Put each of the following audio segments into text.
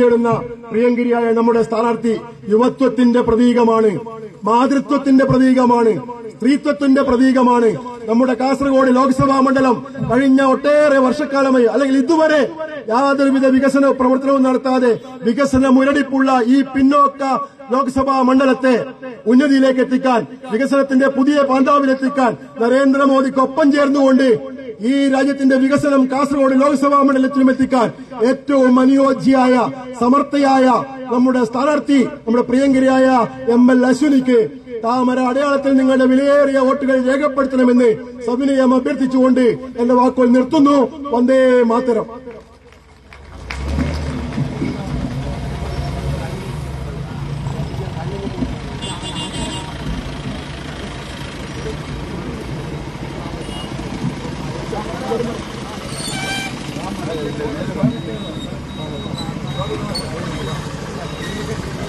തേടുന്ന പ്രിയങ്കരിയായ നമ്മുടെ സ്ഥാനാർത്ഥി യുവത്വത്തിന്റെ പ്രതീകമാണ് മാതൃത്വത്തിന്റെ പ്രതീകമാണ് സ്ത്രീത്വത്തിന്റെ പ്രതീകമാണ്. നമ്മുടെ കാസർഗോഡ് ലോക്സഭാ മണ്ഡലം കഴിഞ്ഞ ഒട്ടേറെ വർഷക്കാലമായി അല്ലെങ്കിൽ ഇതുവരെ യാതൊരുവിധ വികസന പ്രവർത്തനവും നടത്താതെ വികസന മുരടിപ്പുള്ള ഈ പിന്നോക്ക ലോക്സഭാ മണ്ഡലത്തെ ഉന്നതിയിലേക്ക് എത്തിക്കാൻ വികസനത്തിന്റെ പുതിയ പാന്താവിലെത്തിക്കാൻ നരേന്ദ്രമോദിക്കൊപ്പം ചേർന്നുകൊണ്ട് ഈ രാജ്യത്തിന്റെ വികസനം കാസർഗോഡ് ലോക്സഭാ മണ്ഡലത്തിലും എത്തിക്കാൻ ഏറ്റവും അനുയോജ്യയായ സമർത്ഥയായ നമ്മുടെ സ്ഥാനാർത്ഥി നമ്മുടെ പ്രിയങ്കരിയായ എം എൽ അശ്വിനിക്ക് താമര അടയാളത്തിൽ നിങ്ങളുടെ വിലയേറിയ വോട്ടുകൾ രേഖപ്പെടുത്തണമെന്ന് സവിനയം അഭ്യർത്ഥിച്ചുകൊണ്ട് എന്റെ വാക്കുകൾ നിർത്തുന്നു. വന്ദേ മാതരം. Thank you.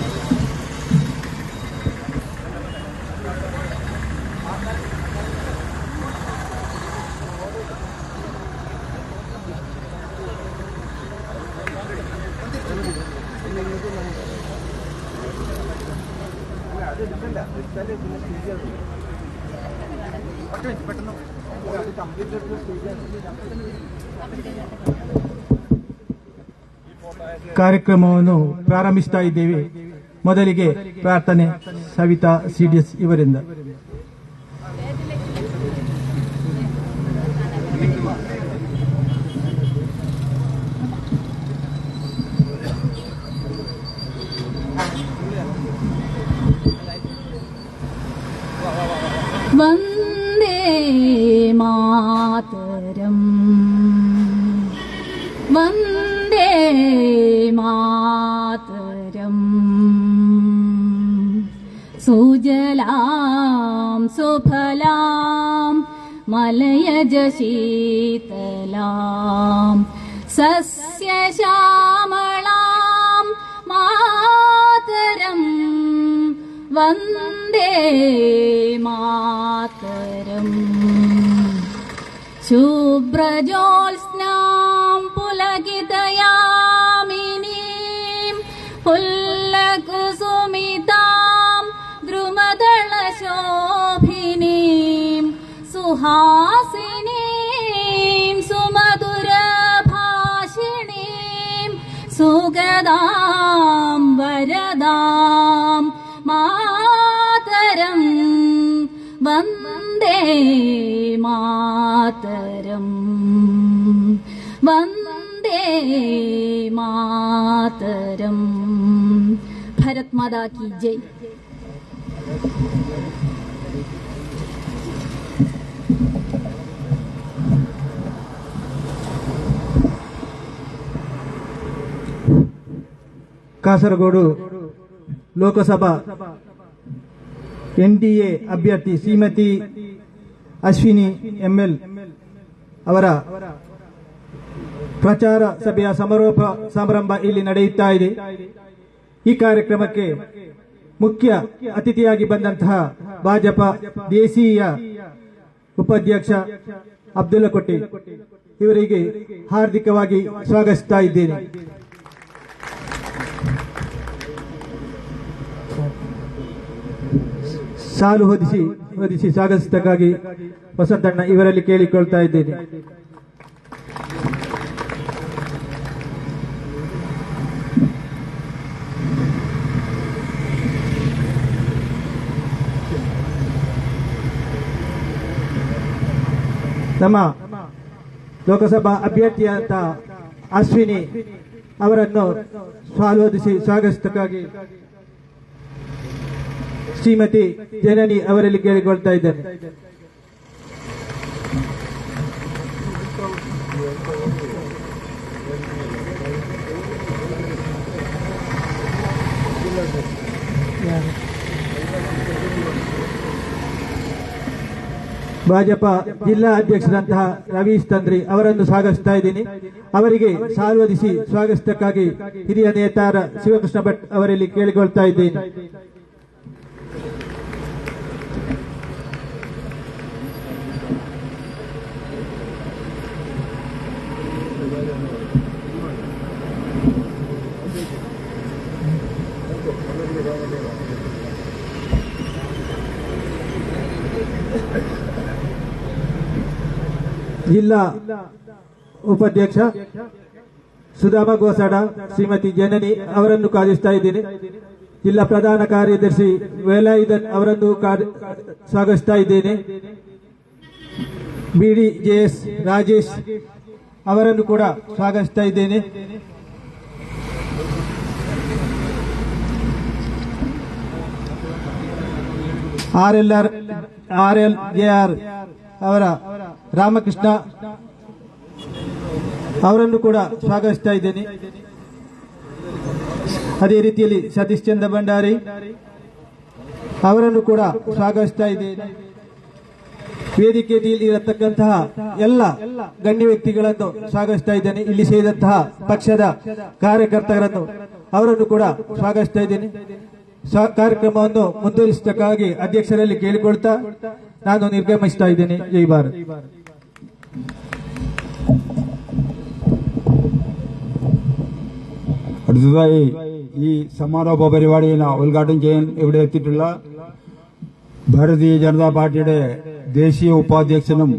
ಕಾರ್ಯಕ್ರಮವನ್ನು ಪ್ರಾರಂಭಿಸ್ತಾ ಇದ್ದೇವೆ. ಮೊದಲಿಗೆ ಪ್ರಾರ್ಥನೆ ಸವಿತಾ ಸಿಡಿಎಸ್ ಇವರಿಂದ. शीतलाम् सस्यश्यामलाम् मातरम्। वन्दे मातरम्। शुभ्रजोत्स्न्यां पुलकितयामिनीम् पुल्लकुसुमिताम् द्रुमदळ सुहा മാതരം. വന്ദേ മാതരം. വന്ദേ മാതരം. ഭരത് മാതാ കി ജയ്. കാസർഗോഡ് ಲೋಕಸಭಾ ಎನ್ಡಿಎ ಅಭ್ಯರ್ಥಿ ಶ್ರೀಮತಿ ಅಶ್ವಿನಿ ಎಂಎಲ್ ಅವರ ಪ್ರಚಾರ ಸಭೆಯ ಸಮಾರೋಪ ಸಮಾರಂಭ ಇಲ್ಲಿ ನಡೆಯುತ್ತಾ ಇದೆ. ಈ ಕಾರ್ಯಕ್ರಮಕ್ಕೆ ಮುಖ್ಯ ಅತಿಥಿಯಾಗಿ ಬಂದಂತಹ ಭಾಜಪ ದೇಶೀಯ ಉಪಾಧ್ಯಕ್ಷ ಅಬ್ದುಲ್ಲಾ ಕೊಟ್ಟಿ ಇವರಿಗೆ ಹಾರ್ದಿಕವಾಗಿ ಸ್ವಾಗತಿಸ್ತಾ ಇದ್ದೇನೆ. ಸಾಲು ಹೊದಿಸಿ ಹೊದಿಸಿ ಸ್ವಾಗತಿಸಕ್ಕಾಗಿ ವಸಂತಣ್ಣ ಇವರಲ್ಲಿ ಕೇಳಿಕೊಳ್ತಾ ಇದ್ದೇನೆ. ನಮ್ಮ ಲೋಕಸಭಾ ಅಭ್ಯರ್ಥಿಯಾದ ಅಶ್ವಿನಿ ಅವರನ್ನು ಸ್ವಾಗತಿಸಿ ಸ್ವಾಗತಿಸಕ್ಕಾಗಿ ಶ್ರೀಮತಿ ಜನನಿ ಅವರಲ್ಲಿ ಕೇಳಿಕೊಳ್ತಾ ಇದ್ದೇನೆ. ಭಾಜಪ ಜಿಲ್ಲಾ ಅಧ್ಯಕ್ಷರಂತಹ ರವೀಶ್ ತಂದ್ರಿ ಅವರನ್ನು ಸ್ವಾಗತಿಸ್ತಾ ಇದ್ದೀನಿ. ಅವರಿಗೆ ಸಾಲ್ವದಿಸಿ ಸ್ವಾಗತಕ್ಕಾಗಿ ಹಿರಿಯ ನೇತಾರ ಶಿವಕೃಷ್ಣ ಭಟ್ ಅವರಲ್ಲಿ ಕೇಳಿಕೊಳ್ತಾ ಇದ್ದೇನೆ. ಜಿಲ್ಲಾ ಉಪಾಧ್ಯಕ್ಷ ಸುಧಾಮ ಗೋಸಾಡ, ಶ್ರೀಮತಿ ಜನನಿ ಅವರನ್ನು ಕಾದಿಸ್ತಾ ಇದ್ದೀನಿ. ಜಿಲ್ಲಾ ಪ್ರಧಾನ ಕಾರ್ಯದರ್ಶಿ ವೇಲಾಯುಧನ್ ಅವರನ್ನು ಸ್ವಾಗತಿಸ್ತಾ ಇದ್ದೇನೆ. ಬಿಡಿ ಜೆಎಸ್ ರಾಜೇಶ್ ಅವರನ್ನು ಕೂಡ ಸ್ವಾಗತಿಸ್ತಾ ಇದ್ದೇನೆ. R L R R L J R ಅವರ ರಾಮಕೃಷ್ಣ ಅವರನ್ನು ಕೂಡ ಸ್ವಾಗತಿಸ್ತಾ ಇದ್ದೇನೆ. ಅದೇ ರೀತಿಯಲ್ಲಿ ಸತೀಶ್ ಚಂದ್ರ ಭಂಡಾರಿ ಅವರನ್ನು ಕೂಡ ಸ್ವಾಗತಿಸ್ತಾ ಇದ್ದೇನೆ. ವೇದಿಕೆಯಲ್ಲಿ ಇರತಕ್ಕಂತಹ ಎಲ್ಲ ಗಣ್ಯ ವ್ಯಕ್ತಿಗಳನ್ನು ಸ್ವಾಗತಿಸ್ತಾ ಇದ್ದೇನೆ. ಇಲ್ಲಿ ಸೇರಿದಂತಹ ಪಕ್ಷದ ಕಾರ್ಯಕರ್ತರನ್ನು ಅವರನ್ನು ಕೂಡ ಸ್ವಾಗತಿಸ್ತಾ ಇದ್ದೇನೆ. ಕಾರ್ಯಕ್ರಮವನ್ನು ಮುಂದುವರಿಸತಕ್ಕಾಗಿ ಅಧ್ಯಕ್ಷರಲ್ಲಿ ಕೇಳಿಕೊಳ್ತಾ ನಾನು ನಿರ್ಗಮಿಸ್ತಾ ಇದ್ದೇನೆ ಜೈ ಭಾರತ್ അടുത്തതായി ഈ സമാരോപ പരിപാടിയിൽ ഉദ്ഘാടനം ചെയ്യാൻ ഇവിടെ എത്തിയിട്ടുള്ള ഭാരതീയ ജനതാ പാർട്ടിയുടെ ദേശീയ ഉപാധ്യക്ഷനും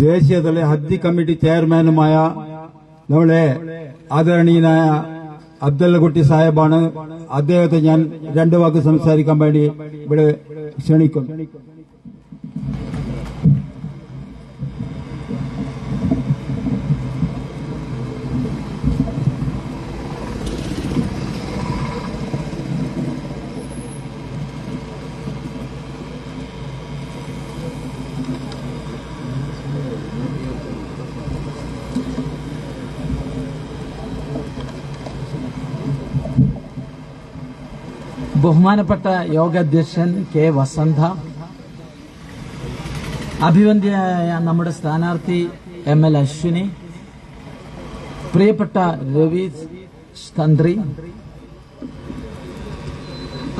ദേശീയതല ഹജ്ജ് കമ്മിറ്റി ചെയർമാനുമായ നമ്മളെ ആദരണീയനായ അബ്ദുള്ളക്കുട്ടി സാഹിബാണ് അദ്ദേഹത്തെ ഞാൻ രണ്ടു വാക്ക് സംസാരിക്കാൻ വേണ്ടി ഇവിടെ Sean ബഹുമാനപ്പെട്ട യോഗാധ്യക്ഷൻ കെ വസന്ത അഭിവന്ദ്യനായ നമ്മുടെ സ്ഥാനാർത്ഥി എം എൽ അശ്വിനി പ്രിയപ്പെട്ട രവി തന്ത്രി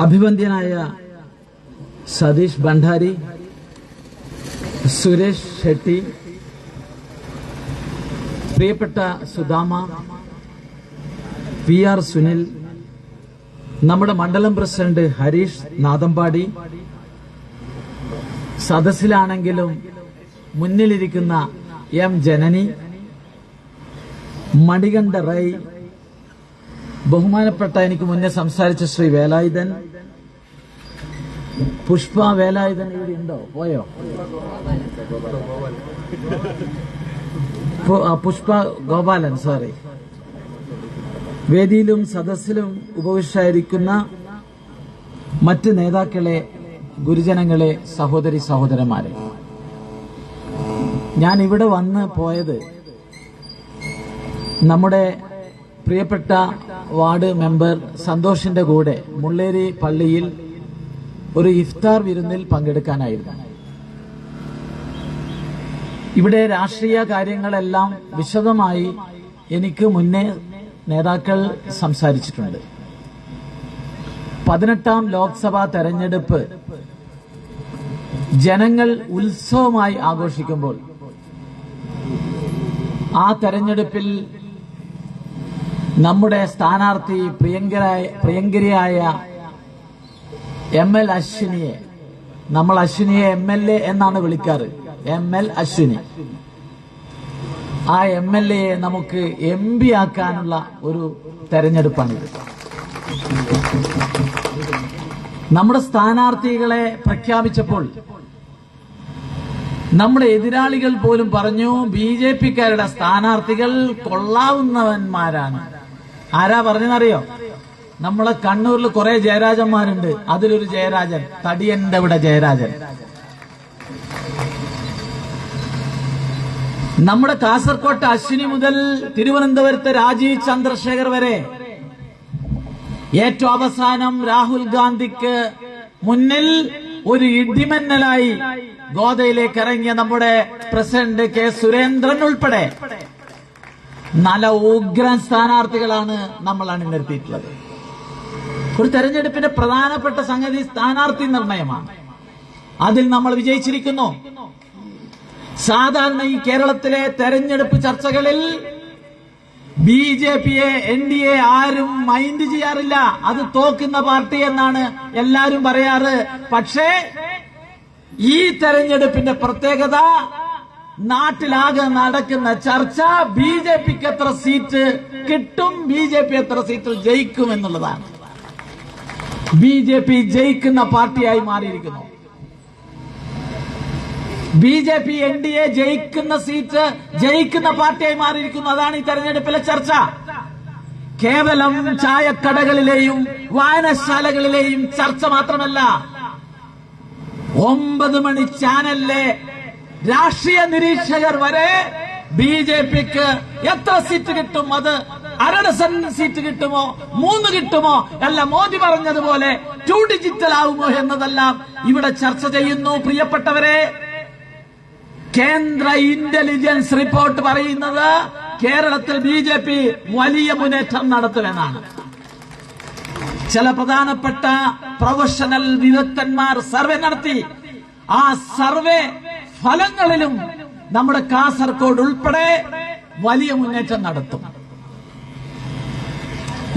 അഭിവന്ദ്യനായ സതീഷ് ഭണ്ഡാരി സുരേഷ് ഷെട്ടി പ്രിയപ്പെട്ട സുധാമ പി ആർ സുനിൽ നമ്മുടെ മണ്ഡലം പ്രസിഡന്റ് ഹരീഷ് നാദമ്പാടി സദസ്സിലാണെങ്കിലും മുന്നിലിരിക്കുന്ന എം ജനനി മണികണ്ഠ റൈ ബഹുമാനപ്പെട്ട എനിക്ക് മുന്നേ സംസാരിച്ച ശ്രീ വേലായുധൻ പുഷ്പ വേലായുധൻ ഇവിടെ ഉണ്ടോ? പോയോ? പുഷ്പ ഗോപാലൻ സോറി വേദിയിലും സദസ്സിലും ഉപവിഷ്ടായിരിക്കുന്ന മറ്റ് നേതാക്കളെ ഗുരുജനങ്ങളെ സഹോദരി സഹോദരന്മാരെ. ഞാൻ ഇവിടെ വന്ന് പോയത് നമ്മുടെ പ്രിയപ്പെട്ട വാർഡ് മെമ്പർ സന്തോഷിന്റെ കൂടെ മുള്ളേരി പള്ളിയിൽ ഒരു ഇഫ്താർ വിരുന്നിൽ പങ്കെടുക്കാനായിരുന്നു. ഇവിടെ രാഷ്ട്രീയ കാര്യങ്ങളെല്ലാം വിശദമായി എനിക്ക് മുന്നേ നേതാക്കൾ സംസാരിച്ചിട്ടുണ്ട്. പതിനെട്ടാം ലോക്സഭാ തെരഞ്ഞെടുപ്പ് ജനങ്ങൾ ഉത്സവമായി ആഘോഷിക്കുമ്പോൾ ആ തെരഞ്ഞെടുപ്പിൽ നമ്മുടെ സ്ഥാനാർത്ഥി പ്രിയങ്കരായ പ്രിയങ്കരിയായ എം എൽ അശ്വിനിയെ നമ്മൾ അശ്വിനിയെ എം എൽ എ എന്നാണ് വിളിക്കാറ്. M L Ashwini. ആ എം എൽ എയെ നമുക്ക് എം പി ആക്കാനുള്ള ഒരു തെരഞ്ഞെടുപ്പാണിത് നമ്മുടെ സ്ഥാനാർത്ഥികളെ പ്രഖ്യാപിച്ചപ്പോൾ നമ്മുടെ എതിരാളികൾ പോലും പറഞ്ഞു ബി ജെ പിക്കാരുടെ സ്ഥാനാർത്ഥികൾ കൊള്ളാവുന്നവന്മാരാണ്. ആരാ പറഞ്ഞെന്നറിയോ നമ്മളെ കണ്ണൂരിൽ കുറെ ജയരാജന്മാരുണ്ട്. അതിലൊരു ജയരാജൻ തടിയന്റെ ഇവിടെ ജയരാജൻ. നമ്മുടെ കാസർകോട്ട് അശ്വിനി മുതൽ തിരുവനന്തപുരത്ത് രാജീവ് ചന്ദ്രശേഖർ വരെ. ഏറ്റവും അവസാനം രാഹുൽ ഗാന്ധിക്ക് മുന്നിൽ ഒരു ഇടിമന്നലായി ഗോദയിലേക്ക് ഇറങ്ങിയ നമ്മുടെ പ്രസിഡന്റ് കെ സുരേന്ദ്രൻ ഉൾപ്പെടെ നല്ല ഉഗ്രൻ സ്ഥാനാർത്ഥികളാണ് നമ്മൾ അണിനിർത്തിയിട്ടുള്ളത് ഒരു തെരഞ്ഞെടുപ്പിന്റെ പ്രധാനപ്പെട്ട സംഗതി സ്ഥാനാർത്ഥി നിർണയമാണ്. അതിൽ നമ്മൾ വിജയിച്ചിരിക്കുന്നു. സാധാരണ ഈ കേരളത്തിലെ തെരഞ്ഞെടുപ്പ് ചർച്ചകളിൽ ബി ജെ പിയെ എൻ ഡി എ ആരും മൈൻഡ് ചെയ്യാറില്ല. അത് തോക്കുന്ന പാർട്ടി എന്നാണ് എല്ലാരും പറയാറ്. പക്ഷേ ഈ തെരഞ്ഞെടുപ്പിന്റെ പ്രത്യേകത നാട്ടിലാകെ നടക്കുന്ന ചർച്ച ബി ജെ പിക്ക് എത്ര സീറ്റ് കിട്ടും ബി ജെ പി എത്ര സീറ്റിൽ ജയിക്കും എന്നുള്ളതാണ്. ബി ജെ പി ജയിക്കുന്ന പാർട്ടിയായി മാറിയിരിക്കുന്നു. B J P N D A ജയിക്കുന്ന സീറ്റ് ജയിക്കുന്ന പാർട്ടിയായി മാറിയിരിക്കുന്നു. അതാണ് ഈ തെരഞ്ഞെടുപ്പിലെ ചർച്ച. കേവലം ചായക്കടകളിലെയും വായനശാലകളിലെയും ചർച്ച മാത്രമല്ല ഒമ്പത് മണി ചാനലിലെ രാഷ്ട്രീയ നിരീക്ഷകർ വരെ ബി ജെ പിക്ക് എത്ര സീറ്റ് കിട്ടും? അത് അരണസൻ സീറ്റ് കിട്ടുമോ? മൂന്ന് കിട്ടുമോ? അല്ല മോദി പറഞ്ഞതുപോലെ ടു ഡിജിറ്റൽ ആവുമോ എന്നതെല്ലാം ഇവിടെ ചർച്ച ചെയ്യുന്നു. പ്രിയപ്പെട്ടവരെ കേന്ദ്ര ഇന്റലിജൻസ് റിപ്പോർട്ട് പറയുന്നത് കേരളത്തിൽ ബി ജെ പി വലിയ മുന്നേറ്റം നടത്തുമെന്നാണ്. ചില പ്രധാനപ്പെട്ട പ്രൊഫഷണൽ വിദഗ്ധന്മാർ സർവേ നടത്തി. ആ സർവേ ഫലങ്ങളിലും നമ്മുടെ കാസർഗോഡ് ഉൾപ്പെടെ വലിയ മുന്നേറ്റം നടത്തും.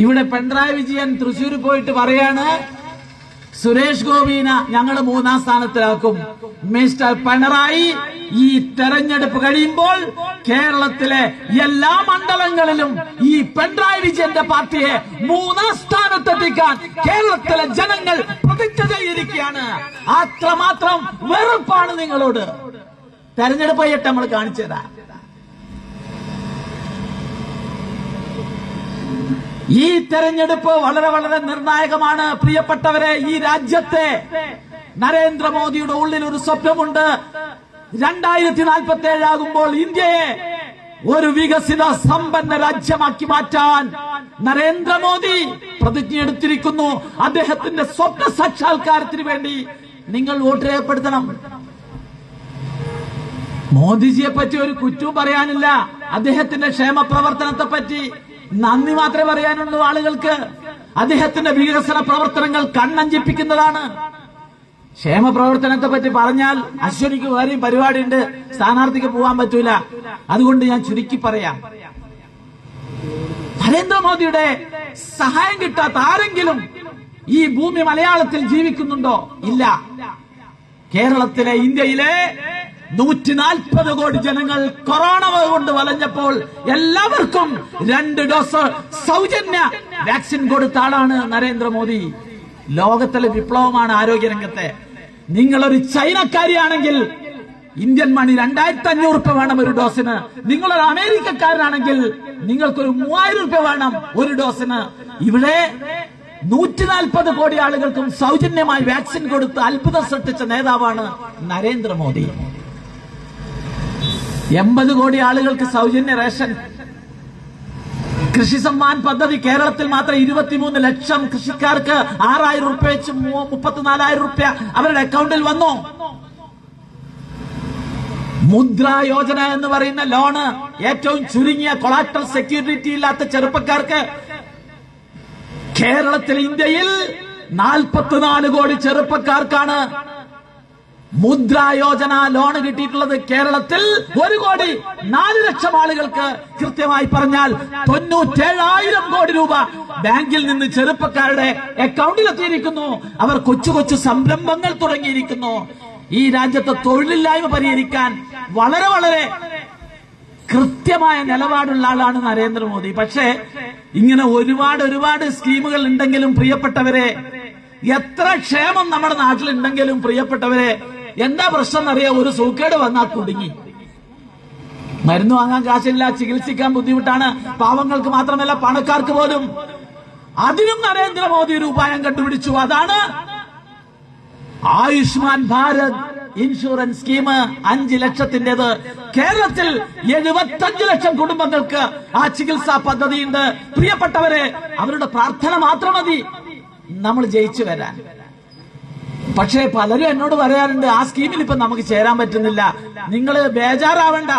ഇവിടെ പിണറായി വിജയൻ തൃശൂർ പോയിട്ട് പറയാണ് സുരേഷ് ഗോപിന ഞങ്ങൾ മൂന്നാം സ്ഥാനത്തിലാക്കും. മിസ്റ്റർ പിണറായി ഈ തെരഞ്ഞെടുപ്പ് കഴിയുമ്പോൾ കേരളത്തിലെ എല്ലാ മണ്ഡലങ്ങളിലും ഈ പിണറായി വിജയന്റെ പാർട്ടിയെ മൂന്നാം സ്ഥാനത്തെത്തിക്കാൻ കേരളത്തിലെ ജനങ്ങൾ പ്രതിജ്ഞ ചെയ്തിരിക്കുകയാണ്. അത്രമാത്രം വെറുപ്പാണ് നിങ്ങളോട്. തെരഞ്ഞെടുപ്പായിട്ട് നമ്മൾ കാണിച്ചതാ ഈ തെരഞ്ഞെടുപ്പ് വളരെ വളരെ നിർണായകമാണ്. പ്രിയപ്പെട്ടവരെ ഈ രാജ്യത്തെ നരേന്ദ്രമോദിയുടെ ഉള്ളിൽ ഒരു സ്വപ്നമുണ്ട്. രണ്ടായിരത്തി നാൽപ്പത്തി ഏഴാകുമ്പോൾ ഇന്ത്യയെ ഒരു വികസിത സമ്പന്ന രാജ്യമാക്കി മാറ്റാൻ നരേന്ദ്രമോദി പ്രതിജ്ഞ എടുത്തിരിക്കുന്നു. അദ്ദേഹത്തിന്റെ സ്വപ്ന സാക്ഷാത്കാരത്തിന് വേണ്ടി നിങ്ങൾ വോട്ട് രേഖപ്പെടുത്തണം. മോദിജിയെ പറ്റി ഒരു കുറ്റവും പറയാനില്ല. അദ്ദേഹത്തിന്റെ ക്ഷേമ പ്രവർത്തനത്തെ പറ്റി നന്ദി മാത്രമേ പറയാനുള്ളൂ ആളുകൾക്ക്. അദ്ദേഹത്തിന്റെ വികസന പ്രവർത്തനങ്ങൾ കണ്ണഞ്ചിപ്പിക്കുന്നതാണ്. ക്ഷേമ പ്രവർത്തനത്തെ പറ്റി പറഞ്ഞാൽ അശ്വനിക്ക് വേറെയും പരിപാടിയുണ്ട്. സ്ഥാനാർത്ഥിക്ക് പോകാൻ പറ്റൂല. അതുകൊണ്ട് ഞാൻ ചുരുക്കി പറയാം. നരേന്ദ്രമോദിയുടെ സഹായം കിട്ടാത്ത ആരെങ്കിലും ഈ ഭൂമി മലയാളത്തിൽ ജീവിക്കുന്നുണ്ടോ? ഇല്ല. കേരളത്തിലെ ഇന്ത്യയിലെ നൂറ്റി നാൽപ്പത് കോടി ജനങ്ങൾ കൊറോണ കൊണ്ട് വലഞ്ഞപ്പോൾ എല്ലാവർക്കും രണ്ട് ഡോസ് സൗജന്യ വാക്സിൻ കൊടുത്ത ആളാണ് നരേന്ദ്രമോദി. ലോകത്തിലെ വിപ്ലവമാണ് ആരോഗ്യരംഗത്തെ. നിങ്ങളൊരു ചൈനക്കാരിയാണെങ്കിൽ ഇന്ത്യൻ മണി രണ്ടായിരത്തി അഞ്ഞൂറ് രൂപ വേണം ഒരു ഡോസിന്. നിങ്ങളൊരു അമേരിക്കക്കാരനാണെങ്കിൽ നിങ്ങൾക്കൊരു മൂവായിരം രൂപ വേണം ഒരു ഡോസിന്. ഇവിടെ നൂറ്റി നാൽപ്പത് കോടി ആളുകൾക്കും സൗജന്യമായി വാക്സിൻ കൊടുത്ത് അത്ഭുതം സൃഷ്ടിച്ച നേതാവാണ് നരേന്ദ്രമോദി. എൺപത് കോടി ആളുകൾക്ക് സൗജന്യ റേഷൻ. കൃഷി സമ്മാൻ പദ്ധതി കേരളത്തിൽ മാത്രം ഇരുപത്തിമൂന്ന് ലക്ഷം കൃഷിക്കാർക്ക് ആറായിരം റുപ്യ വെച്ച് മുപ്പത്തിനാലായിരം റുപ്യ അവരുടെ അക്കൗണ്ടിൽ വന്നു. മുദ്ര യോജന എന്ന് പറയുന്ന ലോണ് ഏറ്റവും ചുരുങ്ങിയ കൊളാക്ടൽ സെക്യൂരിറ്റി ഇല്ലാത്ത ചെറുപ്പക്കാർക്ക് കേരളത്തിൽ ഇന്ത്യയിൽ നാൽപ്പത്തിനാല് കോടി ചെറുപ്പക്കാർക്കാണ് മുദ്ര യോജന ലോൺ കിട്ടിയിട്ടുള്ളത് കേരളത്തിൽ ഒരു കോടി നാല് ലക്ഷം ആളുകൾക്ക് കൃത്യമായി പറഞ്ഞാൽ തൊണ്ണൂറ്റേഴായിരം കോടി രൂപ ബാങ്കിൽ നിന്ന് ചെറുപ്പക്കാരുടെ അക്കൗണ്ടിൽ എത്തിയിരിക്കുന്നു. അവർ കൊച്ചു കൊച്ചു സംരംഭങ്ങൾ തുടങ്ങിയിരിക്കുന്നു. ഈ രാജ്യത്തെ തൊഴിലില്ലായ്മ പരിഹരിക്കാൻ വളരെ വളരെ കൃത്യമായ നിലപാടുള്ള ആളാണ് നരേന്ദ്രമോദി. പക്ഷേ ഇങ്ങനെ ഒരുപാട് ഒരുപാട് സ്കീമുകൾ ഉണ്ടെങ്കിലും പ്രിയപ്പെട്ടവരെ എത്ര ക്ഷേമം നമ്മുടെ നാട്ടിലുണ്ടെങ്കിലും പ്രിയപ്പെട്ടവരെ എന്താ പ്രശ്നം എന്നറിയാം ഒരു സൂക്കേട് വന്നാൽ കുടുങ്ങി. മരുന്ന് വാങ്ങാൻ കാശില്ല ചികിത്സിക്കാൻ ബുദ്ധിമുട്ടാണ്. പാവങ്ങൾക്ക് മാത്രമല്ല പണക്കാർക്ക് പോലും. അതിനും നരേന്ദ്രമോദി ഒരു ഉപായം കണ്ടുപിടിച്ചു. അതാണ് ആയുഷ്മാൻ ഭാരത് ഇൻഷുറൻസ് സ്കീം അഞ്ച് ലക്ഷത്തിന്റേത് കേരളത്തിൽ എഴുപത്തഞ്ച് ലക്ഷം കുടുംബങ്ങൾക്ക് ആ ചികിത്സാ പദ്ധതിയുണ്ട്. പ്രിയപ്പെട്ടവരെ അവരുടെ പ്രാർത്ഥന മാത്രം മതി. നമ്മൾ ജയിച്ചു വരാൻ. പക്ഷേ പലരും എന്നോട് പറയാറുണ്ട് ആ സ്കീമിൽ ഇപ്പൊ നമുക്ക് ചേരാൻ പറ്റുന്നില്ല. നിങ്ങൾ ബേജാറാവണ്ട.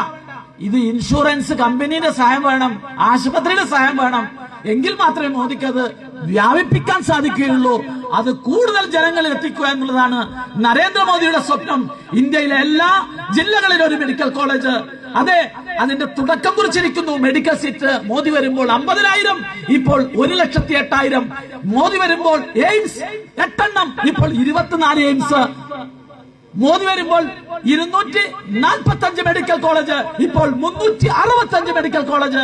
ഇത് ഇൻഷുറൻസ് കമ്പനിയുടെ സഹായം വേണം ആശുപത്രിയുടെ സഹായം വേണം. എങ്കിൽ മാത്രമേ മോദിക്ക് അത് വ്യാപിപ്പിക്കാൻ സാധിക്കുകയുള്ളൂ. അത് കൂടുതൽ ജനങ്ങളിൽ എത്തിക്കുക എന്നുള്ളതാണ് നരേന്ദ്രമോദിയുടെ സ്വപ്നം. ഇന്ത്യയിലെ എല്ലാ ജില്ലകളിലും ഒരു മെഡിക്കൽ കോളേജ് അതെ അതിന്റെ തുടക്കം കുറിച്ചിരിക്കുന്നു. മെഡിക്കൽ സീറ്റ് മോദി വരുമ്പോൾ അമ്പതിനായിരം ഇപ്പോൾ ഒരു ലക്ഷത്തി എട്ടായിരം. മോദി വരുമ്പോൾ എയിംസ് എട്ടെണ്ണം ഇപ്പോൾ ഇരുപത്തിനാല് എയിംസ്. മോദി വരുമ്പോൾ ഇരുന്നൂറ്റി നാൽപ്പത്തി അഞ്ച് മെഡിക്കൽ കോളേജ് ഇപ്പോൾ മുന്നൂറ്റി അറുപത്തി അഞ്ച് മെഡിക്കൽ കോളേജ്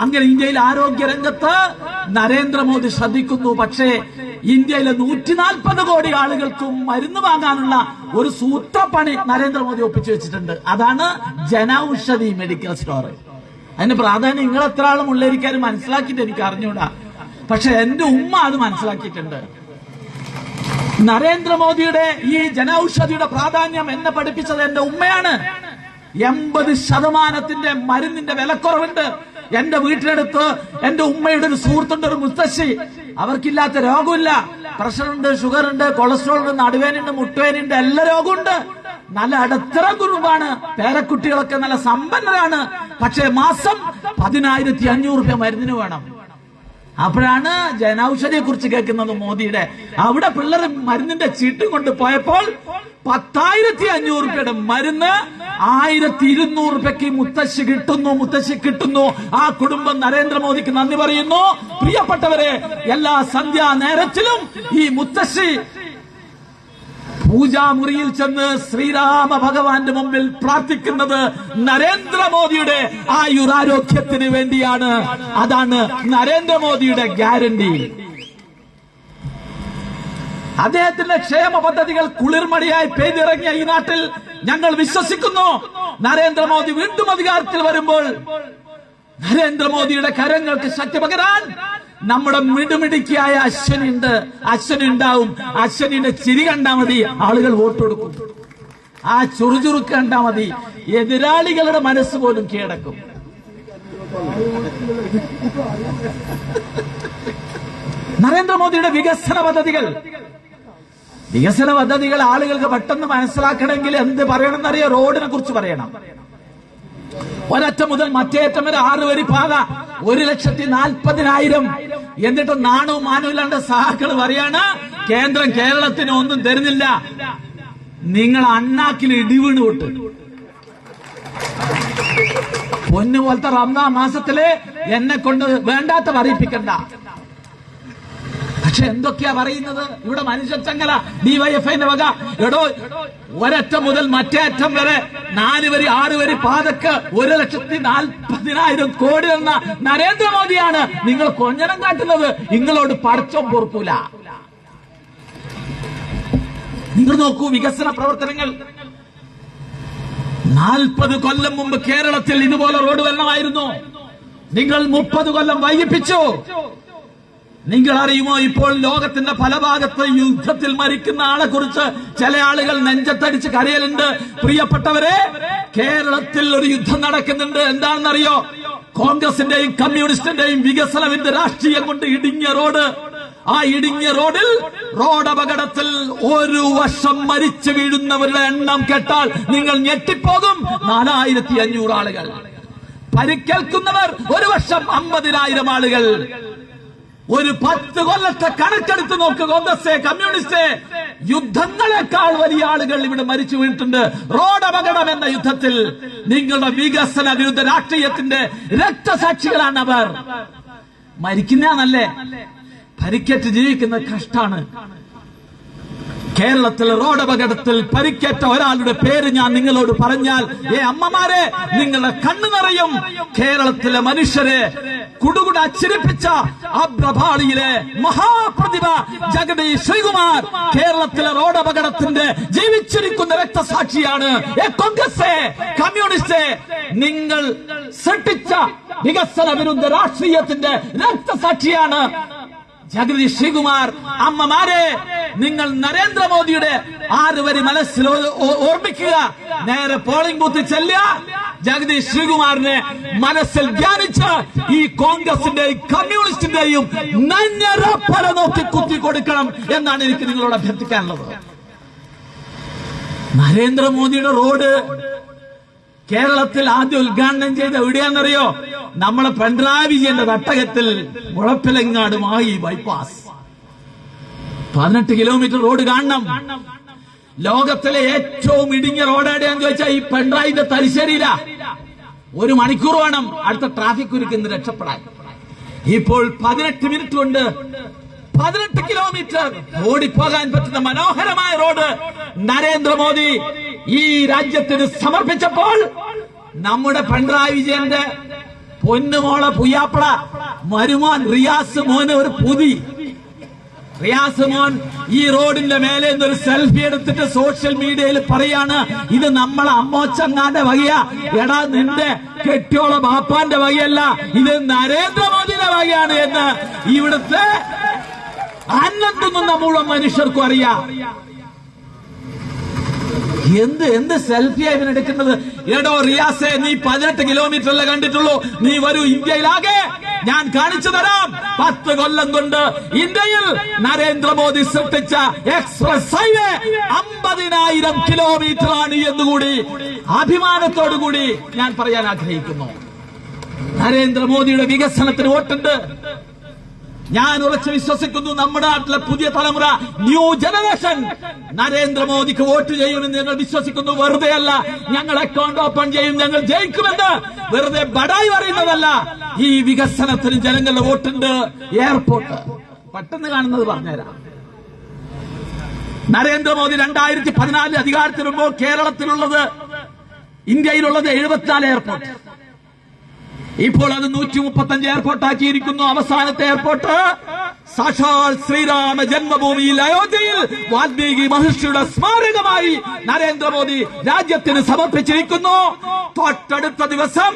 അങ്ങനെ ഇന്ത്യയിൽ ആരോഗ്യ രംഗത്ത് നരേന്ദ്രമോദി ശ്രദ്ധിക്കുന്നു. പക്ഷേ ഇന്ത്യയിലെ നൂറ്റി നാൽപ്പത് കോടി ആളുകൾക്കും മരുന്ന് വാങ്ങാനുള്ള ഒരു സൂത്രപ്പണി നരേന്ദ്രമോദി ഒപ്പിച്ചു വെച്ചിട്ടുണ്ട്. അതാണ് ജനൌഷധി മെഡിക്കൽ സ്റ്റോർ. അതിന് പ്രാധാന്യം നിങ്ങൾ എത്ര ആളും ഉള്ളേരിക്കാർ മനസ്സിലാക്കിയിട്ട് എനിക്ക് അറിഞ്ഞൂടാ പക്ഷെ എന്റെ ഉമ്മ അത് മനസ്സിലാക്കിയിട്ടുണ്ട്. നരേന്ദ്രമോദിയുടെ ഈ ജനൌഷധിയുടെ പ്രാധാന്യം എന്നെ പഠിപ്പിച്ചത് എന്റെ ഉമ്മയാണ്. എൺപത് ശതമാനത്തിന്റെ മരുന്നിന്റെ വിലക്കുറവുണ്ട്. എന്റെ വീട്ടിനടുത്ത് എന്റെ ഉമ്മയുടെ ഒരു സുഹൃത്തുണ്ട് ഒരു മുത്തശ്ശി. അവർക്കില്ലാത്ത രോഗമില്ല. പ്രഷറുണ്ട് ഷുഗർ ഉണ്ട് കൊളസ്ട്രോൾ ഉണ്ട് നടുവേനുണ്ട് മുട്ടുവേനുണ്ട് എല്ലാ രോഗമുണ്ട്. നല്ല അടത്തറ കുടുംബാണ് പേരക്കുട്ടികളൊക്കെ നല്ല സമ്പന്നരാണ്. പക്ഷേ മാസം പതിനായിരത്തി അഞ്ഞൂറ് രൂപ മരുന്നിന് വേണം. അപ്പോഴാണ് ജനൌഷധിയെ കുറിച്ച് കേൾക്കുന്നത് മോദിയുടെ. അവിടെ പിള്ളേർ മരുന്നിന്റെ ചീട്ടും കൊണ്ട് പോയപ്പോൾ പത്തായിരത്തി അഞ്ഞൂറ് രൂപയുടെ മരുന്ന് ആയിരത്തി ഇരുന്നൂറ് രൂപയ്ക്ക് മുത്തശ്ശി കിട്ടുന്നു മുത്തശ്ശി കിട്ടുന്നു. ആ കുടുംബം നരേന്ദ്രമോദിക്ക് നന്ദി പറയുന്നു. പ്രിയപ്പെട്ടവരെ എല്ലാ സന്ധ്യാ നേരത്തിലും ഈ മുത്തശ്ശി പൂജാമുറിയിൽ ചെന്ന് ശ്രീരാമ ഭഗവാന്റെ മുമ്പിൽ പ്രാർത്ഥിക്കുന്നത് നരേന്ദ്രമോദിയുടെ ആയുരാരോഗ്യത്തിന് വേണ്ടിയാണ്. അതാണ് നരേന്ദ്രമോദിയുടെ ഗ്യാരണ്ടി. അദ്ദേഹത്തിന്റെ ക്ഷേമ പദ്ധതികൾ കുളിർമടിയായി പെയ്തിറങ്ങിയ ഈ നാട്ടിൽ ഞങ്ങൾ വിശ്വസിക്കുന്നു. നരേന്ദ്രമോദി വീണ്ടും അധികാരത്തിൽ വരുമ്പോൾ നരേന്ദ്രമോദിയുടെ കരങ്ങൾക്ക് ശക്തി പകരാൻ നമ്മുടെ മിടുമിടുക്കിയായ അശ്വനുണ്ട് അശ്വനുണ്ടാവും. അശ്വനിന്റെ ചിരി കണ്ടാ മതി ആളുകൾ വോട്ട് കൊടുക്കും. ആ ചുറുചുറുക്ക് കണ്ടാ മതി എതിരാളികളുടെ മനസ്സ് പോലും കീഴടക്കും. നരേന്ദ്രമോദിയുടെ വികസന പദ്ധതികൾ. വികസന പദ്ധതികൾ ആളുകൾക്ക് പെട്ടെന്ന് മനസ്സിലാക്കണമെങ്കിൽ എന്ത് പറയണമെന്നറിയോ റോഡിനെ കുറിച്ച് പറയണം. ഒരറ്റം മുതൽ മറ്റേ അറ്റം വരെ ആറ് വരി പാത. ഒരു ലക്ഷത്തി നാൽപ്പതിനായിരം. എന്നിട്ട് നാണവും മാനവും ഇല്ലാണ്ട് സഹാക്കൾ പറയാണ് കേന്ദ്രം കേരളത്തിന് ഒന്നും തരുന്നില്ല. നിങ്ങൾ അണ്ണാക്കിൽ ഇടിവീണ് വിട്ട് പൊന്നു പോലത്തെ റംസാൻ മാസത്തിൽ എന്നെ കൊണ്ട് വേണ്ടാത്ത പറയിപ്പിക്കണ്ട പക്ഷെ എന്തൊക്കെയാ പറയുന്നത്? ഇവിടെ മനുഷ്യച്ചങ്ങല ഡിവൈഎഫ്ഐന്റെ വക. എടോ ഒരറ്റം മുതൽ മറ്റേ അറ്റം വരെ നാല് വരി ആറ് വരി പാതക്ക് ഒരു ലക്ഷത്തി നാൽപ്പതിനായിരം കോടി എന്ന നരേന്ദ്രമോദിയാണ് നിങ്ങൾ കൊഞ്ഞനം കാട്ടുന്നത്. നിങ്ങളോട് പടച്ചം പൊറുക്കൂല. നിങ്ങൾ നോക്കൂ വികസന പ്രവർത്തനങ്ങൾ. നാൽപ്പത് കൊല്ലം മുമ്പ് കേരളത്തിൽ ഇതുപോലെ റോഡ് വെള്ളമായിരുന്നു. നിങ്ങൾ മുപ്പത് കൊല്ലം വൈകിപ്പിച്ചു. നിങ്ങൾ അറിയുമോ ഇപ്പോൾ ലോകത്തിന്റെ പല ഭാഗത്ത് യുദ്ധത്തിൽ മരിക്കുന്ന ആളെ കുറിച്ച് ചില ആളുകൾ നെഞ്ചത്തടിച്ച് കരയലുണ്ട്. പ്രിയപ്പെട്ടവരെ കേരളത്തിൽ ഒരു യുദ്ധം നടക്കുന്നുണ്ട്. എന്താണെന്നറിയോ? കോൺഗ്രസിന്റെയും കമ്മ്യൂണിസ്റ്റിന്റെയും വികസനവിന്റെ രാഷ്ട്രീയം കൊണ്ട് ഇടുങ്ങിയ റോഡ്. ആ ഇടുങ്ങിയ റോഡിൽ റോഡ് അപകടത്തിൽ ഒരു വർഷം മരിച്ചു വീഴുന്നവരുടെ എണ്ണം കേട്ടാൽ നിങ്ങൾ ഞെട്ടിപ്പോകും. നാലായിരത്തി അഞ്ഞൂറ് ആളുകൾ. പരിക്കേൽക്കുന്നവർ ഒരു വർഷം അമ്പതിനായിരം ആളുകൾ. ഒരു പത്ത് കൊല്ലത്തെ കണക്കെടുത്ത് നോക്ക് കോൺഗ്രസ് കമ്മ്യൂണിസ്റ്റേ. യുദ്ധങ്ങളെക്കാൾ വലിയ ആളുകൾ ഇവിടെ മരിച്ചു വീണിട്ടുണ്ട്. റോഡ് അപകടം എന്ന യുദ്ധത്തിൽ നിങ്ങളുടെ വികസന വിരുദ്ധ രാഷ്ട്രീയത്തിന്റെ രക്തസാക്ഷികളാണ് അവർ. മരിക്കുന്നതാണല്ലേ പരിക്കേറ്റ് ജീവിക്കുന്ന കഷ്ടാണ്. കേരളത്തിലെ റോഡ് അപകടത്തിൽ പരിക്കേറ്റ ഒരാളുടെ പേര് ഞാൻ നിങ്ങളോട് പറഞ്ഞാൽ ഏ അമ്മമാരെ നിങ്ങളുടെ കണ്ണു നിറയും. കേരളത്തിലെ മനുഷ്യരെ കുടുകുട ചിരിപ്പിച്ച അബ്രഭാളിയിലെ മഹാപ്രതിഭ ജഗതി ശ്രീകുമാർ കേരളത്തിലെ റോഡ് അപകടത്തിന്റെ ജീവിച്ചിരിക്കുന്ന രക്തസാക്ഷിയാണ്. ഏ കമ്മ്യൂണിസ്റ്റ് നിങ്ങൾ സൃഷ്ടിച്ച വികസന വിരുദ്ധ രാഷ്ട്രീയത്തിന്റെ രക്തസാക്ഷിയാണ് ജഗതി ശ്രീകുമാർ അമ്മമാരെ നിങ്ങൾ നരേന്ദ്രമോദിയുടെ ആറ് വരി മനസ്സിൽ ഓർമ്മിക്കുക. നേരെ പോളിംഗ് ബൂത്ത് ചെല്ലുക. ജഗതി ശ്രീകുമാറിനെ മനസ്സിൽ ധ്യാനിച്ച് ഈ കോൺഗ്രസിന്റെയും കമ്മ്യൂണിസ്റ്റിന്റെയും നഞ്ഞറപ്പല നോക്കി കുത്തി കൊടുക്കണം എന്നാണ് എനിക്ക് നിങ്ങളോട് അഭ്യർത്ഥിക്കാനുള്ളത്. നരേന്ദ്രമോദിയുടെ റോഡ് കേരളത്തിൽ ആദ്യം ഉദ്ഘാടനം ചെയ്ത എവിടെയാണെന്നറിയോ? നമ്മളെ പിണറായി വിജയന്റെ തട്ടകത്തിൽ മുഴപ്പിലങ്ങാടുമായി ബൈപ്പാസ്. പതിനെട്ട് കിലോമീറ്റർ റോഡ് കാണണം. ലോകത്തിലെ ഏറ്റവും ഇടുങ്ങിയ റോഡ് എവിടെയാന്ന് ചോദിച്ചാൽ ഈ പിണറായിന്റെ തലശ്ശേരിയില ഒരു മണിക്കൂർ വേണം അടുത്ത ട്രാഫിക് ഒരുക്കുന്ന രക്ഷപ്പെടാൻ. ഇപ്പോൾ പതിനെട്ട് മിനിറ്റ് കൊണ്ട് പതിനെട്ട് കിലോമീറ്റർ ഓടിപ്പോകാൻ പറ്റുന്ന മനോഹരമായ റോഡ് നരേന്ദ്രമോദി ഈ രാജ്യത്തിന് സമർപ്പിച്ചപ്പോൾ നമ്മുടെ പിണറായി വിജയന്റെ പൊന്നുമോളെ പുയ്യാപ്പള. മരുമോൻ റിയാസ് മോന് ഒരു പുതി. റിയാസ് മോൻ ഈ റോഡിന്റെ മേലെ നിന്ന് ഒരു സെൽഫി എടുത്തിട്ട് സോഷ്യൽ മീഡിയയിൽ പറയാണ് ഇത് നമ്മളെ അമ്മോച്ചങ്ങാന്റെ വകയാ. എടാ നിന്റെ കെട്ടിയോള ബാപ്പാന്റെ വകയല്ല ഇത് നരേന്ദ്രമോദിയുടെ വകയാണ് എന്ന് ഇവിടുത്തെ അന്നത്തുനിന്ന മുഴുവൻ മനുഷ്യർക്കും അറിയാം. എന്ത് എന്ത് സെൽഫിയാ ഇവൻ എടുക്കുന്നത്? എടോ റിയാസെ നീ പതിനെട്ട് കിലോമീറ്റർ അല്ലേ കണ്ടിട്ടുള്ളൂ? നീ വരൂ ഇന്ത്യയിലാകെ. ഞാൻ കാണിച്ചു തരാം. പത്ത് കൊല്ലം കൊണ്ട് ഇന്ത്യയിൽ നരേന്ദ്രമോദി സൃഷ്ടിച്ച എക്സ്പ്രസ് ഹൈവേ അമ്പതിനായിരം കിലോമീറ്റർ ആണ് എന്നുകൂടി അഭിമാനത്തോടുകൂടി ഞാൻ പറയാൻ ആഗ്രഹിക്കുന്നു. നരേന്ദ്രമോദിയുടെ വികസനത്തിന് വോട്ടുണ്ട്. ഞാൻ ഉറച്ചു വിശ്വസിക്കുന്നു നമ്മുടെ നാട്ടിലെ പുതിയ തലമുറ ന്യൂ ജനറേഷൻ നരേന്ദ്രമോദിക്ക് വോട്ട് ചെയ്യുമെന്ന് ഞങ്ങൾ വിശ്വസിക്കുന്നു. വെറുതെ അല്ല ഞങ്ങൾ അക്കൗണ്ട് ഓപ്പൺ ചെയ്യും ഞങ്ങൾ ജയിക്കുമെന്ന്. വെറുതെ ബടായി പറയുന്നതല്ല. ഈ വികസനത്തിന് ജനങ്ങളുടെ വോട്ടുണ്ട് എയർപോർട്ട് പെട്ടെന്ന് കാണുന്നത് പറഞ്ഞുതരാം. നരേന്ദ്രമോദി രണ്ടായിരത്തി പതിനാലിൽ അധികാരത്തിൽ വരുമ്പോൾ കേരളത്തിലുള്ളത് ഇന്ത്യയിലുള്ളത് എഴുപത്തിനാല് എയർപോർട്ട് ഇപ്പോൾ അത് നൂറ്റി മുപ്പത്തഞ്ച് എയർപോർട്ട് ആക്കിയിരിക്കുന്നു അവസാനത്തെ എയർപോർട്ട് സാക്ഷാൽ ശ്രീരാമ ജന്മഭൂമിയിൽ അയോധ്യയിൽ വാൽമീകി മഹർഷിയുടെ സ്മാരകമായി നരേന്ദ്രമോദി രാജ്യത്തിന് സമർപ്പിച്ചിരിക്കുന്നു. തൊട്ടടുത്ത ദിവസം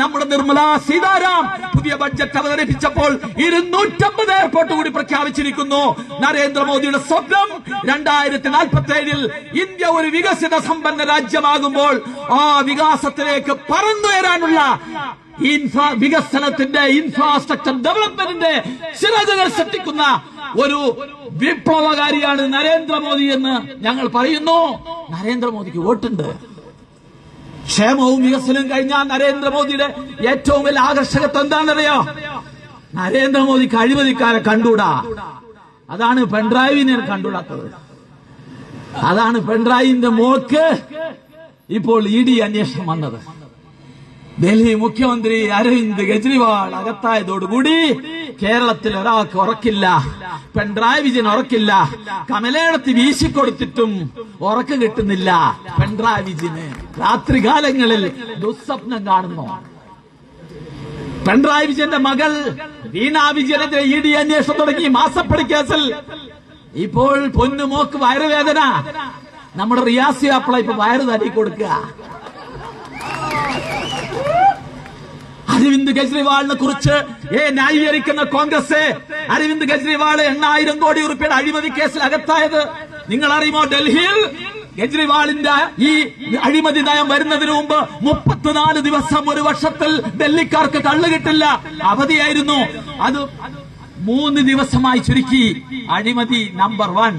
നമ്മുടെ നിർമ്മല സീതാരാം പുതിയ ബഡ്ജറ്റ് അവതരിപ്പിച്ചപ്പോൾ ഇരുന്നൂറ്റമ്പത് എയർപോർട്ട് കൂടി പ്രഖ്യാപിച്ചിരിക്കുന്നു. നരേന്ദ്രമോദിയുടെ സ്വപ്നം രണ്ടായിരത്തി നാൽപ്പത്തി ഏഴിൽ ഇന്ത്യ ഒരു വികസിത സമ്പന്ന രാജ്യമാകുമ്പോൾ ആ വികാസത്തിലേക്ക് പറന്നുയരാനുള്ള വികസനത്തിന്റെ ഇൻഫ്രാസ്ട്രക്ചർ ഡെവലപ്മെന്റിന്റെ ചിറകുകൾ സൃഷ്ടിക്കുന്ന ഒരു വിപ്ലവകാരിയാണ് നരേന്ദ്രമോദി എന്ന് ഞങ്ങൾ പറയുന്നു. നരേന്ദ്രമോദിക്ക് വോട്ടുണ്ട്. ക്ഷേമവും വികസനവും കഴിഞ്ഞ നരേന്ദ്രമോദിയുടെ ഏറ്റവും വലിയ ആകർഷകത്വം എന്താണെന്നറിയോ? നരേന്ദ്രമോദിക്ക് അഴിമതിക്കാരെ കണ്ടൂടാ. അതാണ് പെൺഡ്രൈവിനെ കണ്ടൂടാത്തത്. അതാണ് പെൺഡ്രൈവിന്റെ മോക്ക് ഇപ്പോൾ ഇ ഡി അന്വേഷണം വന്നത്. ഡൽഹി മുഖ്യമന്ത്രി അരവിന്ദ് കെജ്രിവാൾ അകത്തായതോടുകൂടി കേരളത്തിൽ ഒരാൾക്ക് ഉറക്കില്ല പിണറായി വിജയൻ ഉറക്കില്ല കമലയിടത്ത് വീശിക്കൊടുത്തിട്ടും ഉറക്കം കിട്ടുന്നില്ല. പിണറായി വിജയന് രാത്രികാലങ്ങളിൽ ദുസ്വപ്നം കാണുന്നു. പിണറായി വിജയന്റെ മകൾ വീണാ വിജയനെതിരെ ഇ ഡി അന്വേഷണം തുടങ്ങി മാസപ്പടി കേസിൽ. ഇപ്പോൾ പൊന്നുമോക്ക് വയറുവേദന. നമ്മുടെ റിയാസി ആപ്പിള ഇപ്പൊ വയറ് തടി കൊടുക്കുക അരവിന്ദ് കെജ്രിവാളിനെ കുറിച്ച് ഏ ന്യായീകരിക്കുന്ന കോൺഗ്രസ് അരവിന്ദ് കെജ്രിവാൾ എണ്ണായിരം കോടി ഉറുപ്പിയുടെ അഴിമതി കേസിൽ അകത്തായത് നിങ്ങൾ അറിയുമോ ഡൽഹിയിൽ കെജ്രിവാളിന്റെ ഈ അഴിമതി നയം വരുന്നതിന് മുമ്പ് മുപ്പത്തിനാല് ദിവസം ഒരു വർഷത്തിൽ ഡൽഹിക്കാർക്ക് തള്ളുകിട്ടില്ല. അവധിയായിരുന്നു. അത് മൂന്ന് ദിവസമായി ചുരുക്കി. അഴിമതി നമ്പർ വൺ.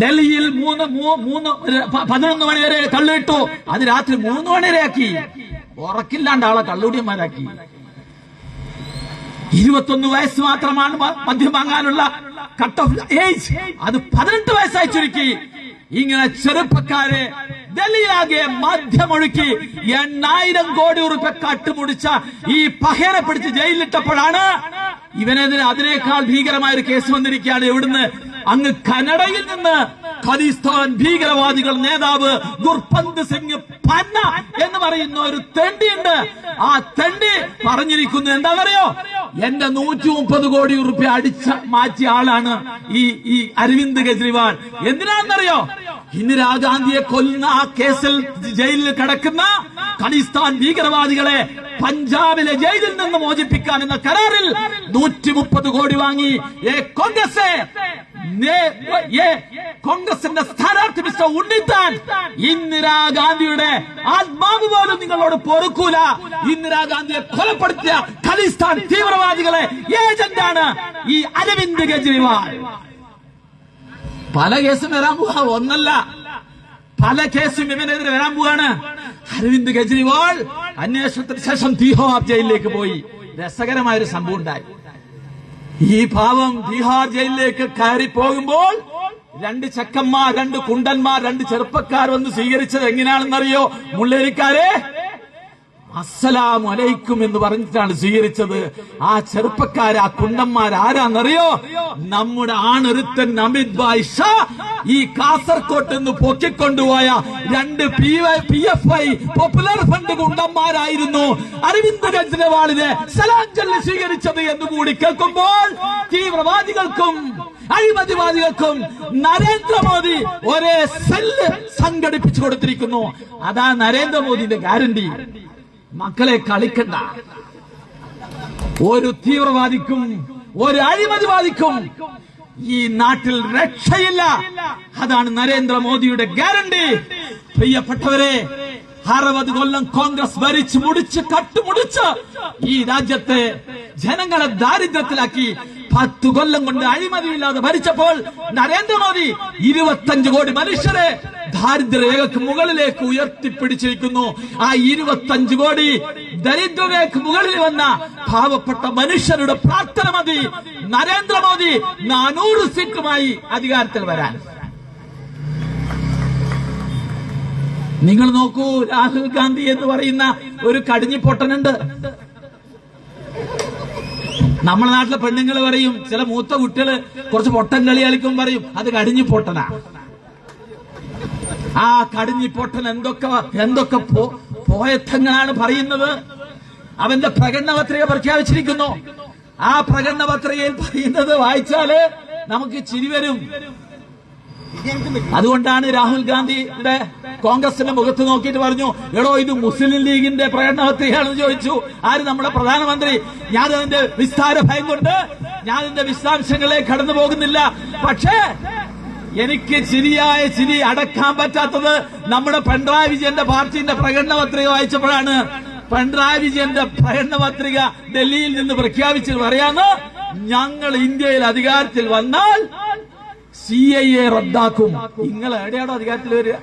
ഡൽഹിയിൽ മൂന്ന് മൂന്ന് പതിനൊന്ന് മണി വരെ കള്ളിട്ടു അത് രാത്രി മൂന്ന് മണി ഉറക്കില്ലാണ്ട് ആളെ കള്ളുടിയന്മാരാക്കി. ഇരുപത്തൊന്ന് വയസ്സ് മാത്രമാണ് മദ്യം വാങ്ങാനുള്ള കട്ട് ഓഫ് ഏജ് അത് പതിനെട്ട് വയസ്സായി ചുരുക്കി. ഇങ്ങനെ ചെറുപ്പക്കാരെ ദലിയാകെ മദ്യമൊഴുക്കി എണ്ണായിരം കോടി ഉറുപ്പ കട്ടുമുടിച്ച ഈ പഹേനെ പിടിച്ച് ജയിലിലിട്ടപ്പോഴാണ് ഇവനെതിരെ അതിനേക്കാൾ ഭീകരമായ ഒരു കേസ് വന്നിരിക്കുകയാണ് എവിടുന്ന് അങ്ങ് കനഡയിൽ നിന്ന് ഖലിസ്ഥാൻ ഭീകരവാദികൾ നേതാവ് ഗുർപന്ത് സിംഗ് പന്ന എന്ന് പറയുന്ന ഒരു തെണ്ടിയുണ്ട്. ആ തെണ്ടി പറഞ്ഞിരിക്കുന്നു. പറയോ എന്റെ നൂറ്റി മുപ്പത് കോടി ഉറുപ്പ്യ അടിച്ച മാറ്റിയ ആളാണ് ഈ ഈ അരവിന്ദ് കെജ്രിവാൾ. എന്തിനാണെന്നറിയോ? ഇന്ദിരാഗാന്ധിയെ കൊല്ലുന്ന ആ കേസിൽ ജയിലിൽ കിടക്കുന്ന ഖലിസ്ഥാൻ ഭീകരവാദികളെ പഞ്ചാബിലെ ജയിലിൽ നിന്ന് മോചിപ്പിക്കാൻ എന്ന കരാറിൽ നൂറ്റി മുപ്പത് കോടി വാങ്ങി. ഏ കോൺഗ്രസ് കോൺഗ്രസിന്റെ സ്ഥാനാർത്ഥി മിസ്റ്റർ ഉണ്ണിത്താൻ. ഇന്ദിരാഗാന്ധിയുടെ ആത്മാവ് പോലും നിങ്ങളോട് പൊറുക്കൂല. ഇന്ദിരാഗാന്ധിയെ കൊലപ്പെടുത്തിയ ഖലിസ്ഥാൻ തീവ്രവാദികളെ ഏജന്റാണ് ഈ അരവിന്ദ് കെജ്രിവാൾ. പല കേസും വരാൻ പോവാ ഒന്നല്ല. പല കേസും ഇവനെതിരെ വരാൻ പോവാണ്. അരവിന്ദ് കെജ്രിവാൾ അന്വേഷണത്തിന് ശേഷം തീഹാർ ജയിലിലേക്ക് പോയി. രസകരമായ ഒരു സംഭവം ഉണ്ടായി. ഈ പാവം ബീഹാർ ജയിലിലേക്ക് കയറി പോകുമ്പോൾ രണ്ട് ചെക്കന്മാർ രണ്ട് കുണ്ടന്മാർ രണ്ട് ചെറുപ്പക്കാർ വന്ന് സ്വീകരിച്ചത് എങ്ങനെയാണെന്നറിയോ? മുള്ളേരിക്കാരെ? അസ്സലാം അലൈക്കും എന്ന് പറഞ്ഞിട്ടാണ് സ്വീകരിച്ചത്. ആ ചെറുപ്പക്കാർ ആ കുണ്ടന്മാർ ആരാന്നറിയോ? നമ്മുടെ ആണൊരുത്തൻ അമിത് ഭായ് ഷാ ഈ കാസർകോട്ട് നിന്ന് പൊക്കിക്കൊണ്ടുപോയ രണ്ട് P P F I popular front കുണ്ടന്മാരായിരുന്നു. Arvind കെജ്രിവാളിനെ സലാം ചൊല്ലി സ്വീകരിച്ചത് എന്ന് കൂടി കേൾക്കുമ്പോൾ തീവ്രവാദികൾക്കും അഴിമതിവാദികൾക്കും നരേന്ദ്രമോദി ഒരേ സെല്ല് സംഘടിപ്പിച്ചു കൊടുത്തിരിക്കുന്നു. അതാ നരേന്ദ്രമോദിന്റെ ഗ്യാരണ്ടി മക്കളെ കളിക്കണ്ട. ഒരു തീവ്രവാദിക്കും ഒരു അഴിമതിവാദിക്കും ഈ നാട്ടിൽ രക്ഷയില്ല. അതാണ് നരേന്ദ്രമോദിയുടെ ഗ്യാരണ്ടി. പ്രിയപ്പെട്ടവരെ അറുപത് കൊല്ലം കോൺഗ്രസ് ഭരിച്ച് മുടിച്ച് കട്ടുമുടിച്ച് ഈ രാജ്യത്തെ ജനങ്ങളെ ദാരിദ്ര്യത്തിലാക്കി പത്ത് കൊല്ലം കൊണ്ട് അഴിമതിയില്ലാതെ ഭരിച്ചപ്പോൾ നരേന്ദ്രമോദി ഇരുപത്തഞ്ച് കോടി മനുഷ്യരെ ദാരിദ്ര്യരേഖക്ക് മുകളിലേക്ക് ഉയർത്തിപ്പിടിച്ചിരിക്കുന്നു. ആ ഇരുപത്തഞ്ച് കോടി ദരിദ്രരേഖക്ക് മുകളിൽ വന്ന പാവപ്പെട്ട മനുഷ്യരുടെ പ്രാർത്ഥന മതി. നരേന്ദ്രമോദി നാനൂറ് സീറ്റുമായി അധികാരത്തിൽ വരാൻ. നിങ്ങൾ നോക്കൂ രാഹുൽ ഗാന്ധി എന്ന് പറയുന്ന ഒരു കടിഞ്ഞി പൊട്ടനുണ്ട്. നമ്മുടെ നാട്ടിലെ പെണ്ണുങ്ങൾ പറയും ചില മൂത്ത കുട്ടികൾ കുറച്ച് പൊട്ടൻ കളി കളിക്കും പറയും അത് കടിഞ്ഞി പൊട്ടനാ. ആ കടിഞ്ഞി പൊട്ടൻ എന്തൊക്കെ എന്തൊക്കെ പോയത്തങ്ങളാണ് പറയുന്നത്? അവന്റെ പ്രകടന പത്രിക പ്രഖ്യാപിച്ചിരിക്കുന്നു. ആ പ്രകടന പത്രികയിൽ പറയുന്നത് വായിച്ചാൽ നമുക്ക് ചിരി വരും. അതുകൊണ്ടാണ് രാഹുൽ ഗാന്ധിയുടെ കോൺഗ്രസിന്റെ മുഖത്ത് നോക്കിയിട്ട് പറഞ്ഞു എടോ ഇത് മുസ്ലിം ലീഗിന്റെ പ്രകടന പത്രികയാണെന്ന് ചോദിച്ചു. ആര് നമ്മുടെ പ്രധാനമന്ത്രി? ഞാൻ അതിന്റെ വിസ്താര ഭയം കൊണ്ട് ഞാൻ അതിന്റെ വിശദാംശങ്ങളെ കടന്നു പോകുന്നില്ല പക്ഷേ എനിക്ക് ചിരിയായ ചിരി അടക്കാൻ പറ്റാത്തത് നമ്മുടെ പിണറായി വിജയന്റെ പാർട്ടിന്റെ പ്രകടന പത്രിക വായിച്ചപ്പോഴാണ്. പിണറായി വിജയന്റെ പ്രകടന പത്രിക ഡൽഹിയിൽ നിന്ന് പ്രഖ്യാപിച്ച് പറയാന്ന് ഞങ്ങൾ ഇന്ത്യയിൽ അധികാരത്തിൽ വന്നാൽ സി ഐ എ റദ്ദാക്കും. നിങ്ങൾ എവിടെയാണോ അധികാരത്തിൽ വരിക?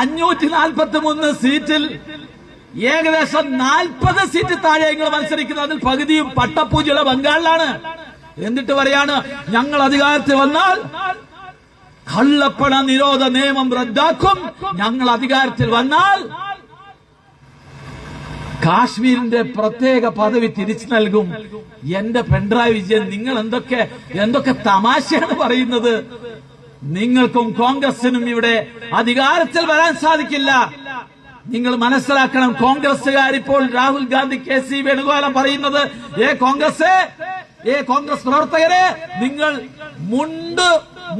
അഞ്ഞൂറ്റി നാൽപ്പത്തി മൂന്ന് സീറ്റിൽ ഏകദേശം നാൽപ്പത് സീറ്റ് താഴെ നിങ്ങൾ മത്സരിക്കുന്നത്. അതിൽ പകുതിയും പട്ടപ്പൂജയുള്ള ബംഗാളിലാണ്. എന്നിട്ട് പറയാണ് ഞങ്ങൾ അധികാരത്തിൽ വന്നാൽ കള്ളപ്പണ നിരോധ നിയമം റദ്ദാക്കും. ഞങ്ങൾ അധികാരത്തിൽ വന്നാൽ കാശ്മീരിന്റെ പ്രത്യേക പദവി തിരിച്ചു നൽകും. എന്റെ പിണറായി വിജയൻ നിങ്ങൾ എന്തൊക്കെ എന്തൊക്കെ തമാശയാണ് പറയുന്നത്? നിങ്ങൾക്കും കോൺഗ്രസിനും ഇവിടെ അധികാരത്തിൽ വരാൻ സാധിക്കില്ല. നിങ്ങൾ മനസ്സിലാക്കണം കോൺഗ്രസുകാരിപ്പോൾ രാഹുൽ ഗാന്ധി കെ സി വേണുഗോപാലം പറയുന്നത് ഏ കോൺഗ്രസ് ഏ കോൺഗ്രസ് പ്രവർത്തകരെ നിങ്ങൾ മുണ്ട്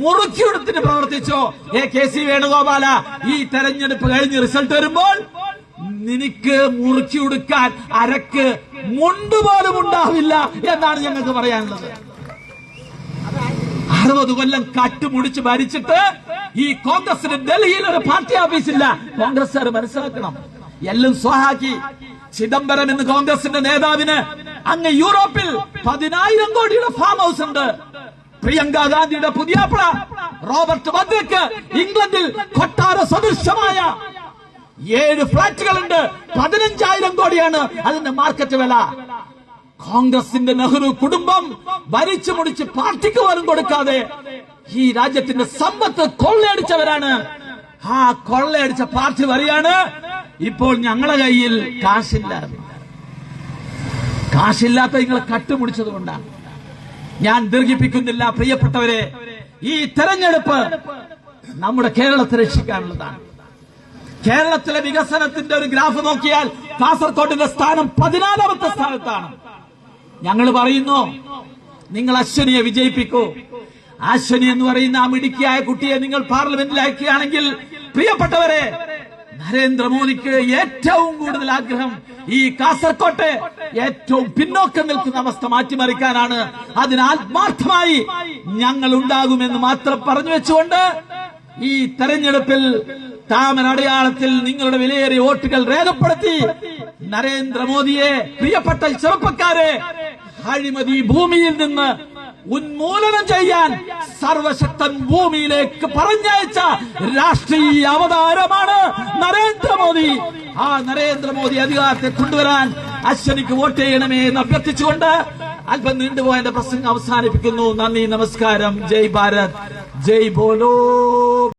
മുറുക്കിയെടുത്തിട്ട് പ്രവർത്തിച്ചോ? ഏ കെ സി വേണുഗോപാല ഈ തെരഞ്ഞെടുപ്പ് കഴിഞ്ഞ് റിസൾട്ട് വരുമ്പോൾ നിനക്ക് മുറുക്കി ഉടുക്കാൻ അരക്ക് മുണ്ട് പോലും ഉണ്ടാവില്ല എന്നാണ് ഞങ്ങൾക്ക് പറയാനുള്ളത്. അറുപത് കൊല്ലം കട്ടുമുടിച്ച് ഭരിച്ചിട്ട് ഈ കോൺഗ്രസിന് ഡൽഹിയിൽ ഒരു പാർട്ടി ഓഫീസില്ല. കോൺഗ്രസ്സുകാർ മനസ്സിലാക്കണം. എല്ലാം സ്വഹാക്കി. ചിദംബരം എന്ന് കോൺഗ്രസിന്റെ നേതാവിന് അങ്ങ് യൂറോപ്പിൽ പതിനായിരം കോടിയുടെ ഫാം ഹൗസ് ഉണ്ട്. പ്രിയങ്ക ഗാന്ധിയുടെ പുതിയ റോബർട്ട് വദ്രക്ക് ഇംഗ്ലണ്ടിൽ കൊട്ടാര സദൃശമായ ഏഴ് ഫ്ളാറ്റുകളുണ്ട്. പതിനഞ്ചായിരം കോടിയാണ് അതിന്റെ മാർക്കറ്റ് വില. കോൺഗ്രസിന്റെ നെഹ്റു കുടുംബം ഭരിച്ചു മുടിച്ച് പാർട്ടിക്ക് പോലും കൊടുക്കാതെ ഈ രാജ്യത്തിന്റെ സമ്പത്ത് കൊള്ളയടിച്ചവരാണ്. ആ കൊള്ളയടിച്ച പാർട്ടി വരികയാണ് ഇപ്പോൾ ഞങ്ങളുടെ കയ്യിൽ കാശില്ല കാശില്ലാത്ത നിങ്ങളെ കട്ടുപിടിച്ചത് കൊണ്ടാണ് ഞാൻ ദീർഘിപ്പിക്കുന്നില്ല പ്രിയപ്പെട്ടവരെ. ഈ തെരഞ്ഞെടുപ്പ് നമ്മുടെ കേരളത്തെ രക്ഷിക്കാനുള്ളതാണ്. കേരളത്തിലെ വികസനത്തിന്റെ ഒരു ഗ്രാഫ് നോക്കിയാൽ കാസർകോട്ടിന്റെ സ്ഥാനം പതിനാലാമത്തെ സ്ഥാനത്താണ്. ഞങ്ങൾ പറയുന്നു നിങ്ങൾ അശ്വനിയെ വിജയിപ്പിക്കൂ. അശ്വനി എന്ന് പറയുന്ന ആ മിടുക്കിയായ കുട്ടിയെ നിങ്ങൾ പാർലമെന്റിൽ അയക്കുകയാണെങ്കിൽ പ്രിയപ്പെട്ടവരെ നരേന്ദ്രമോദിക്ക് ഏറ്റവും കൂടുതൽ ആഗ്രഹം ഈ കാസർകോട്ടെ ഏറ്റവും പിന്നോക്കം നിൽക്കുന്ന അവസ്ഥ മാറ്റിമറിക്കാനാണ്. അതിന് ആത്മാർത്ഥമായി ഞങ്ങൾ ഉണ്ടാകുമെന്ന് മാത്രം പറഞ്ഞു വെച്ചുകൊണ്ട് ഈ തെരഞ്ഞെടുപ്പിൽ താമര അടയാളത്തിൽ നിങ്ങളുടെ വിലയേറിയ വോട്ടുകൾ രേഖപ്പെടുത്തി നരേന്ദ്രമോദിയെ പ്രിയപ്പെട്ട ചെറുപ്പക്കാരെ അഴിമതി ഭൂമിയിൽ നിന്ന് ഉന്മൂലനം ചെയ്യാൻ സർവശക്തൻ ഭൂമിയിലേക്ക് പറഞ്ഞയച്ച രാഷ്ട്രീയ അവതാരമാണ് നരേന്ദ്രമോദി. ആ നരേന്ദ്രമോദി അധികാരത്തെ കൊണ്ടുവരാൻ അശ്വനിക്ക് വോട്ട് ചെയ്യണമേ എന്ന് അഭ്യർത്ഥിച്ചുകൊണ്ട് അല്പം നീണ്ടുപോയ പ്രസംഗം അവസാനിപ്പിക്കുന്നു. നന്ദി നമസ്കാരം. ജയ് ഭാരത്. ജയ് ബോലോ.